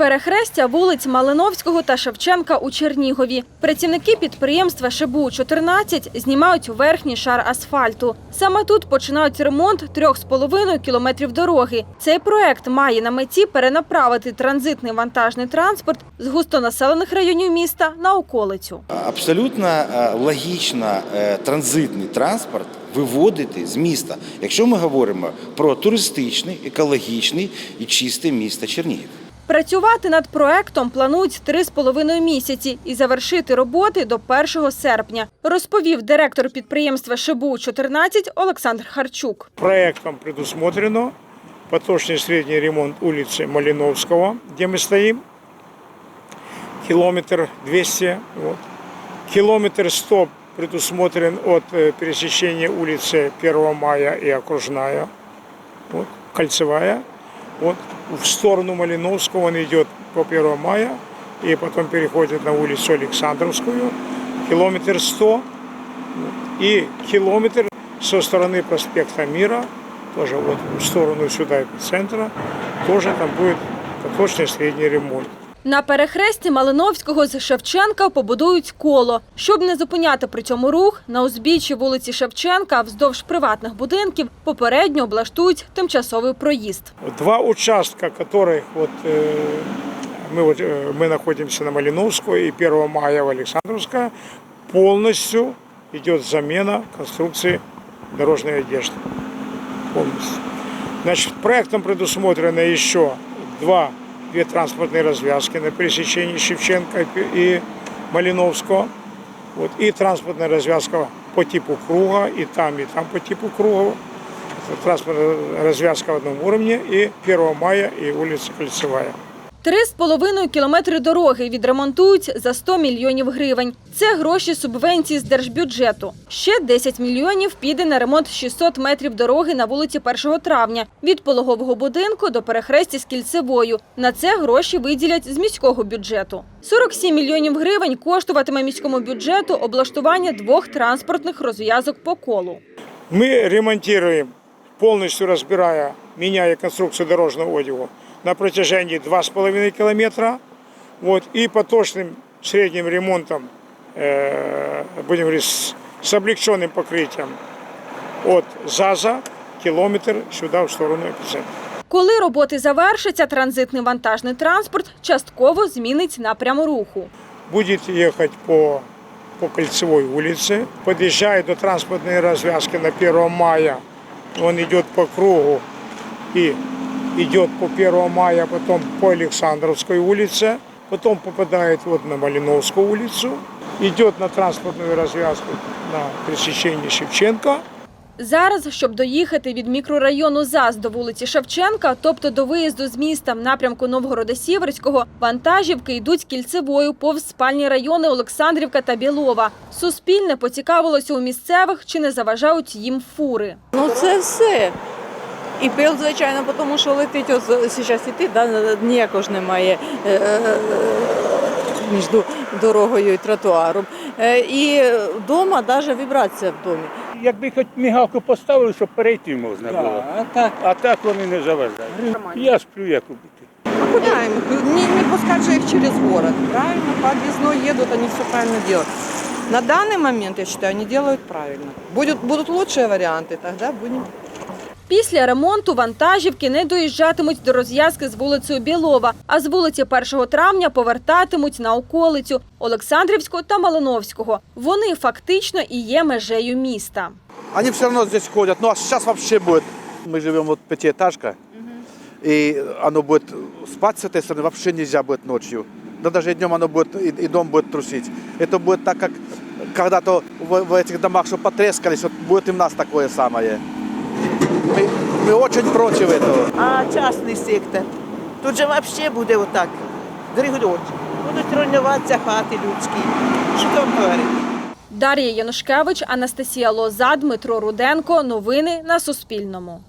Перехрестя вулиць Малиновського та Шевченка у Чернігові. Працівники підприємства ШИБУ 14 знімають верхній шар асфальту. Саме тут починають ремонт 3,5 кілометрів дороги. Цей проект має на меті перенаправити транзитний вантажний транспорт з густонаселених районів міста на околицю. Абсолютно е, логічно е, транзитний транспорт виводити з міста, якщо ми говоримо про туристичний, екологічний і чисте місто Чернігів. Працювати над проектом планують три з половиною місяці і завершити роботи до 1 серпня, розповів директор підприємства ШИБУ 14 Олександр Харчук. Проектом предусмотрено поточный средний ремонт улицы Малиновского, где мы стоим, километр 200, вот. километр 100 предусмотрен от э, пересечения улицы 1 мая и окружная, вот, кольцевая. Вот, В сторону Малиновского он идет по 1 мая и потом переходит на улицу Александровскую, километр 100 вот, и километр со стороны проспекта Мира, тоже вот в сторону сюда центра, тоже там будет поточный средний ремонт. На перехресті Малиновського з Шевченка побудують коло. Щоб не зупиняти при цьому рух, на узбіччі вулиці Шевченка вздовж приватних будинків попередньо облаштують тимчасовий проїзд. Два участка, которых вот э, мы, вот, э, мы находимся на Малиновскую и 1 мая в Александровская, полностью идет замена конструкции дорожной одежды. Полностью. Значит, проектом предусмотрено еще два, две транспортные развязки на пересечении Шевченко и Малиновского. Вот, и транспортная развязка по типу круга, и там, и там по типу круга. Транспортная развязка в одном уровне, и 1 мая, и улица Кольцевая. Три з половиною кілометри дороги відремонтують за 100 мільйонів гривень. Це гроші субвенції з держбюджету. Ще 10 мільйонів піде на ремонт 600 метрів дороги на вулиці 1 травня від пологового будинку до перехрестя з кільцевою. На це гроші виділять з міського бюджету. 47 мільйонів гривень коштуватиме міському бюджету облаштування двох транспортних розв'язок по колу. Мы ремонтируем, полностью разбирая, меняя конструкцию дорожного одягу на протяжении 2,5 километра. Вот, и поточным средним ремонтом, э, будем говорить, с, с облегченным покрытием от ЗАЗа километр сюда в сторону эпицентра. Коли роботи завершаться, транзитний вантажний транспорт частково змінить напрям руху. будет ехать по, по Кольцевой улице, подъезжает до транспортной развязки на 1 мая, он идет по кругу и идет по 1 мая, потом по Александровской улице, потом попадает вот на Малиновскую улицу, идет на транспортную развязку на пересечении Шевченко, Зараз, щоб доїхати від мікрорайону ЗАЗ до вулиці Шевченка, тобто до виїзду з міста в напрямку Новгорода-Сіверського, вантажівки йдуть кільцевою повз спальні райони Олександрівка та Білова. Суспільне поцікавилося у місцевих, чи не заважають їм фури. Ну це все. І пил, звичайно, тому що летить от зараз іти, да, ніякого ж немає е, е, між ду- дорогою і тротуаром. Е, І вдома навіть вібрація в домі. Якби хоч мігалку поставили, щоб перейти можна було. А так. А так вони не заважають. Я сплю як убитий. Гуляем, не, не пускать же их через город. Правильно, по объездной едут, они все правильно делают. На данный момент, я считаю, они делают правильно. Будет, будут лучшие варианты, тогда будем Після ремонту вантажівки не доїжджатимуть до розв'язки з вулицею Білова, а з вулиці 1 травня повертатимуть на околицю Олександрівського та Малиновського. Вони фактично і є межею міста. Они все равно здесь ходят. Ну а сейчас вообще будет. Мы живем вот пятиэтажка. И оно будет спать с этой стороны вообще нельзя будет ночью. Да даже и днем оно будет, и, и дом будет трусить. Это будет так, как когда-то в, в этих домах, что потрескались, вот будет и у нас такое самое. Мы, мы очень против этого. А частний сектор. Тут же взагалі буде отак. Григорьович. Будуть руйнуватися хати людські. Що там говорити? Дар'я Янушкевич, Анастасія Лоза, Дмитро Руденко. Новини на Суспільному.